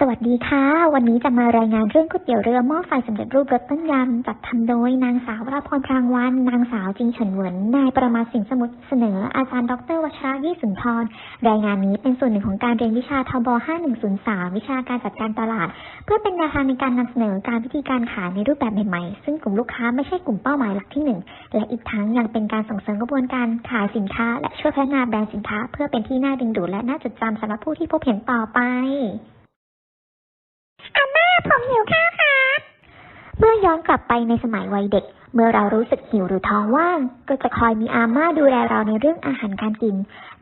สวัสดีค่ะ วันนี้จะมารายงานเรื่องก๋วยเตี๋ยวเรือหม้อไฟสำเร็จรูปรสต้มยำจัดทำโดยนางสาววราพรพรางวัน นางสาวจิงเฉินเหวินนายประมาสิงสมุทรเสนอ อาจารย์ดรวชระยี่สุนทรรายงานนี้เป็นส่วนหนึ่งของการเรียนวิชาทบ 5103 วิชาการจัดการตลาด เพื่อเป็นแนวทางในการนำเสนอการวิธีการขายในรูปแบบใหม่ๆ ซึ่งกลุ่มลูกค้าไม่ใช่กลุ่มเป้าหมายหลักที่หนึ่งและอีกทั้งยังเป็นการส่งเสริมกระบวนการขายสินค้า และช่วยพัฒนาแบรนด์สินค้า เพื่อเป็นที่น่าดึงดูดและน่าจดจำสำหรับผู้ที่พบเห็นต่อไป อาม่าผมหิวข้าวครับ เมื่อย้อนกลับไปในสมัยวัยเด็ก เมื่อเรารู้สึกหิวหรือท้องว่าง ก็จะคอยมีอาม่าดูแลเราในเรื่องอาหารการกิน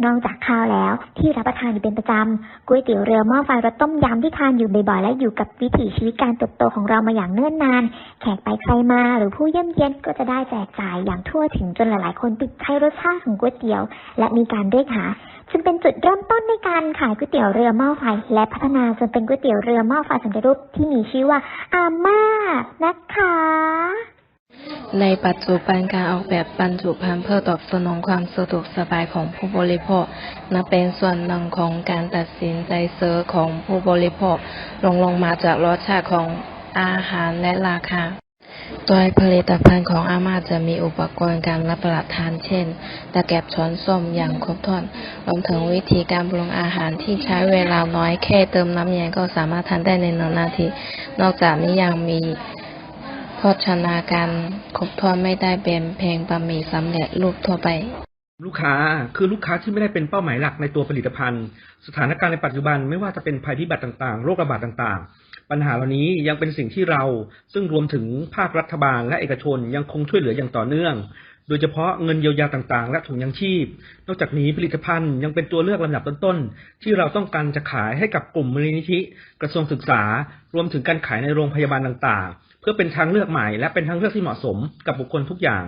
นอกจากข้าวแล้วที่รับประทานอยู่เป็นประจำก๋วยเตี๋ยวเรือหม้อไฟรสต้มยำที่ทานอยู่บ่อยๆและอยู่กับวิถีชีวิตการเติบโตของเรามาอย่างเนิ่นนาน แขกไปใครมาหรือผู้เยี่ยมเยียนก็จะได้แจกจ่ายอย่างทั่วถึงจนหลายๆ คนติดใจรสชาติของก๋วยเตี๋ยว และมีการเรียกหาจึงเป็นจุดเริ่มต้นในการขายก๋วยเตี๋ยวเรือหม้อไฟและพัฒนาจนเป็นก๋วยเตี๋ยวเรือหม้อไฟสำเร็จรูปที่มีชื่อว่าอาม่านะคะ ในปัจจุบันการออกแบบบรรจุภัณฑ์เพื่อตอบสนองความสะดวกสบายของผู้บริโภคนับเป็นส่วนหนึ่งของการตัดสินใจซื้อของผู้บริโภคลงลงมาจากรสชาติของอาหารและราคา โดยผลิตภัณฑ์ของอาม่าจะมีอุปกรณ์การรับประทานเช่น ตะแกรงช้อนส้อมอย่างครบถ้วนรวมถึงวิธีการปรุงอาหารที่ใช้เวลาน้อยแค่เติมน้ำเย็นก็สามารถทานได้ในหนึ่งนาที นอกจากนี้ยังมี โภชนาการครบถ้วนไม่ได้เป็นเพียงบะหมี่สำเร็จรูปทั่วไป ลูกค้าคือลูกค้าที่ไม่ได้เป็นเป้าหมายหลักในตัวผลิตภัณฑ์ สถานการณ์ในปัจจุบันไม่ว่าจะเป็นภัยพิบัติต่างๆโรคระบาดต่างๆ ปัญหาเหล่านี้ยังเป็นสิ่งที่เราซึ่งรวมถึงภาครัฐบาลและเอกชนยังคงช่วยเหลืออย่างต่อเนื่อง โดยเฉพาะเงินเยียวยาต่างๆ และถุงยังชีพ นอกจากนี้ผลิตภัณฑ์ยังเป็นตัวเลือกลำดับต้นๆ ที่เราต้องการจะขายให้กับกลุ่มมูลนิธิ กระทรวงศึกษา รวมถึงการขายในโรงพยาบาลต่างๆ เพื่อเป็นทางเลือกใหม่ และเป็นทางเลือกที่เหมาะสมกับบุคคลทุกอย่าง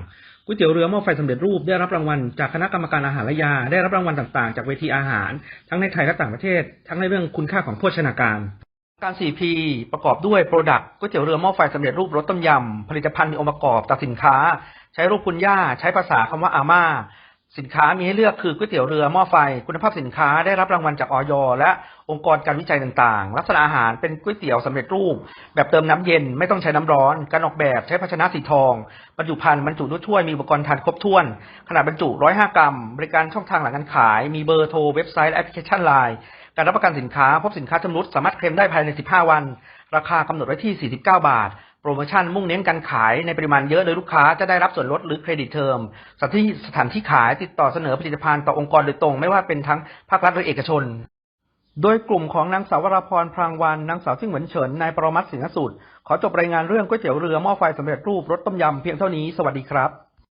ก๋วยเตี๋ยวเรือหม้อไฟสำเร็จรูปได้รับรางวัลจากคณะกรรมการอาหารและยา ได้รับรางวัลต่างๆ จากเวทีอาหาร ทั้งในไทยและต่างประเทศ ทั้งในเรื่องคุณค่าของโภชนาการการ 4P ประกอบด้วย Product ก๋วยเตี๋ยวเรือหม้อไฟสำเร็จรูปรสต้มยำ ผลิตภัณฑ์มีองค์ประกอบจากสินค้า ใช้รูปคุณย่า ใช้ภาษาคำว่าอาม่า สินค้ามีให้เลือกคือก๋วยเตี๋ยวเรือหม้อไฟ คุณภาพสินค้าได้รับรางวัลจากออยและองค์กรการวิจัยต่างๆ ลักษณะอาหารเป็นก๋วยเตี๋ยวสำเร็จรูป แบบเติมน้ำเย็นไม่ต้องใช้น้ำร้อน การออกแบบใช้ภาชนะสีทองบรรจุภัณฑ์บรรจุด้วยถ้วยมีอุปกรณ์ทานครบถ้วน ขนาดบรรจุ 105 กรัม บริการช่องทางหลังการขาย มีเบอร์โทรเว็บไซต์และแอปพลิเคชันไลน์การรับประกันสินค้าพบสินค้าชำรุดสามารถเคลมได้ภายใน 15 วัน ราคากำหนดไว้ที่ 49 บาท รโมชั่นมุ่งเน้นการขายในปริมาณเยอะโดยลูกค้าจะได้รับส่วนลดหรือเครดิตเทอมสถานที่สถานที่ขายติดต่อเสนอผลิตภัณฑ์ต่อองค์กรโดยตรง ไม่ว่าเป็นทั้งภาครัฐหรือเอกชน โดยกลุ่มของนางสาววราพรพรางวันนางสาวซิ่งเหวินเฉินนายปรมัตสิงหสุดขอจบรายงานเรื่องก๋วยเตี๋ยวเรือหม้อไฟสำเร็จรูปรสต้มยำเพียงเท่านี้สวัสดีครับ